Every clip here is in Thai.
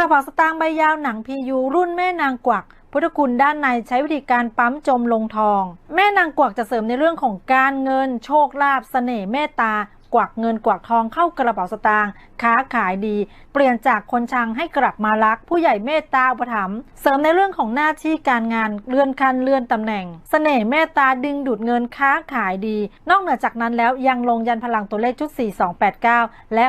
ระเป๋าสตางค์ใบยาวหนังพียูรุ่นแม่นางกวักพุทธคุณด้านในใช้วิธีการปั๊มจมลงทอง แม่นางกวักจะเสริมในเรื่องของการเงิน โชคลาภเสน่ห์เมตตา กวักเงินกวักทองเข้ากระเป๋าสตางค์ค้าขายดี เปลี่ยนจากคนชังให้กลับมารัก ผู้ใหญ่เมตตาอุปถัมภ์เสริมในเรื่องของหน้าที่การงานเลื่อนขั้นเลื่อนตำแหน่งเสน่ห์เมตตาดึงดูดเงินค้าขายดี นอกเหนือจากนั้นแล้วยังลงยันพลังตัวเลขชุด 4289 และ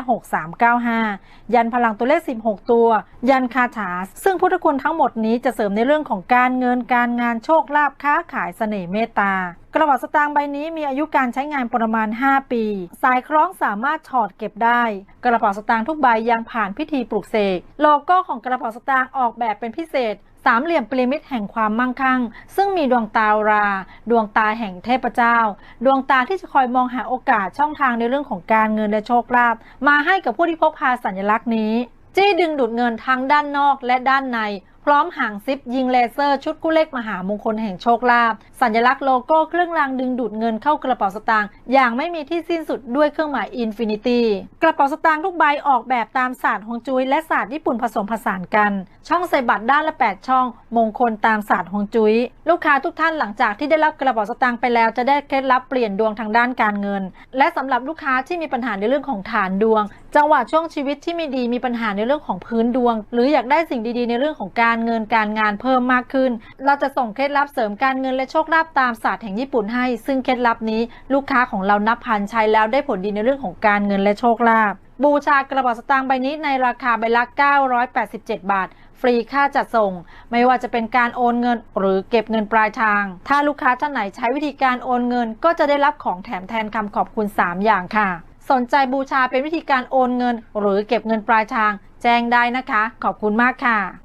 6395 ยันพลังตัวเลข 16 ตัว ยันคาถา ซึ่งพุทธคุณทั้งหมดนี้จะเสริมในเรื่องของการเงินการงานโชคลาภค้าขายเสน่ห์เมตตา กระเป๋าสตางค์ใบนี้มีอายุการใช้งานประมาณ 5 ปี สายคล้องสามารถถอดเก็บได้ กระเป๋าสตางค์ทุกใบยังผ่านพิธีปลูกเสก โลโก้ของกระเป๋าสตางค์ออกแบบเป็นพิเศษ สามเหลี่ยมพีระมิดแห่งความมั่งคั่ง ซึ่งมีดวงตารา ดวงตาแห่งเทพเจ้า ดวงตาที่จะคอยมองหาโอกาสช่องทางในเรื่องของการเงินและโชคลาภมาให้กับผู้ที่พกพาสัญลักษณ์นี้ จี้ดึงดูดเงินทั้งด้านนอกและด้านในพร้อมหางซิปยิงเลเซอร์ชุดกู้เลขมหามงคลแห่งโชคลาภสัญลักษณ์โลโก้เครื่องรางดึงดูดเงินเข้ากระเป๋าสตางค์อย่างไม่มีที่สิ้นสุดด้วยเครื่องหมายอินฟินิตี้กระเป๋าสตางค์ทุกใบออกแบบตามศาสตร์ฮวงจุ้ยและศาสตร์ญี่ปุ่นผสมผสานกัน ช่องใส่บัตรด้านละ 8 ช่อง มงคลตามศาสตร์ฮวงจุ้ยลูกค้าทุกท่านหลังจากที่ได้รับกระเป๋าสตางค์ไปแล้วจะได้เคล็ดลับเปลี่ยนดวงทางด้านการเงิน และสำหรับลูกค้าที่มีปัญหาในเรื่องของฐานดวง จังหวะช่วงชีวิตที่ไม่ดีมีปัญหาในเรื่องของพื้นดวง หรืออยากได้สิ่งดีๆ ในเรื่องของการการเงินการงานเพิ่มมากขึ้น เราจะส่งเคล็ดลับเสริมการเงินและโชคลาภตามศาสตร์แห่งญี่ปุ่นให้ ซึ่งเคล็ดลับนี้ลูกค้าของเรานับพันใช้แล้วได้ผลดีในเรื่องของการเงินและโชคลาภบูชากระเป๋าสตางค์ใบนี้ในราคาใบละ 987 บาท ฟรีค่าจัดส่ง ไม่ว่าจะเป็นการโอนเงินหรือเก็บเงินปลายทาง ถ้าลูกค้าท่านไหนใช้วิธีการโอนเงิน ก็จะได้รับของแถมแทนคำขอบคุณ 3 อย่างค่ะ สนใจบูชาเป็นวิธีการโอนเงิน หรือเก็บเงินปลายทาง แจ้งได้นะคะ ขอบคุณมากค่ะ